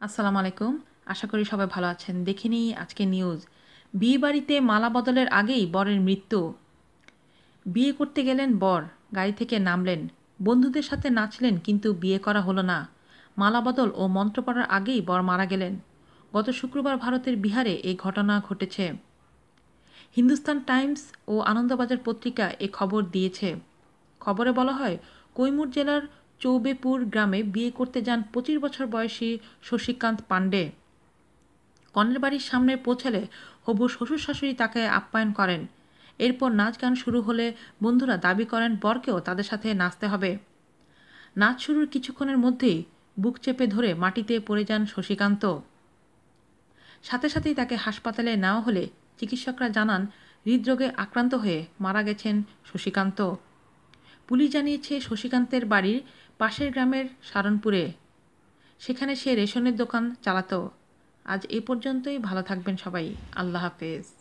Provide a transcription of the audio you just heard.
আসসালামু আলাইকুম। আশা করি সবাই ভালো আছেন। দেখে নিই আজকে নিউজ বিয়ে বাড়িতে মালা বদলের আগেই বরের মৃত্যু। বিয়ে করতে গেলেন বর, গাড়ি থেকে নামলেন। বন্ধুদের সাথে নাচলেন, কিন্তু বিয়ে করা হলো না। মালা বদল ও মন্ত্র পড়ার আগেই বর মারা গেলেন। গত শুক্রবার ভারতের বিহারে এই ঘটনা ঘটেছে। হিন্দুস্তান টাইমস ও আনন্দবাজার পত্রিকা এ খবর দিয়েছে। খবরে বলা হয়, কৈমুর জেলার চৌবেপুর গ্রামে বিয়ে করতে যান পঁচিশ বছর বয়সী শশীকান্ত পাণ্ডে। কনের বাড়ির সামনে পৌঁছালে হবু শ্বশুর শাশুড়ি তাকে আপ্যায়ন করেন। এরপর নাচ গান শুরু হলে বন্ধুরা দাবি করেন, বরকেও তাদের সাথে নাচতে হবে। নাচ শুরুর কিছুক্ষণের মধ্যেই বুক চেপে ধরে মাটিতে পড়ে যান শশীকান্ত। সাথে সাথেই তাকে হাসপাতালে নেওয়া হলে চিকিৎসকরা জানান, হৃদরোগে আক্রান্ত হয়ে মারা গেছেন শশীকান্ত। পুলিশ জানিয়েছে শশীকান্তের বাড়ির পাশের গ্রামের সারনপুরে সেখানে সে রেশনের দোকান চালাতো। আজ এ পর্যন্তই, ভালো থাকবেন সবাই। আল্লাহ হাফেজ।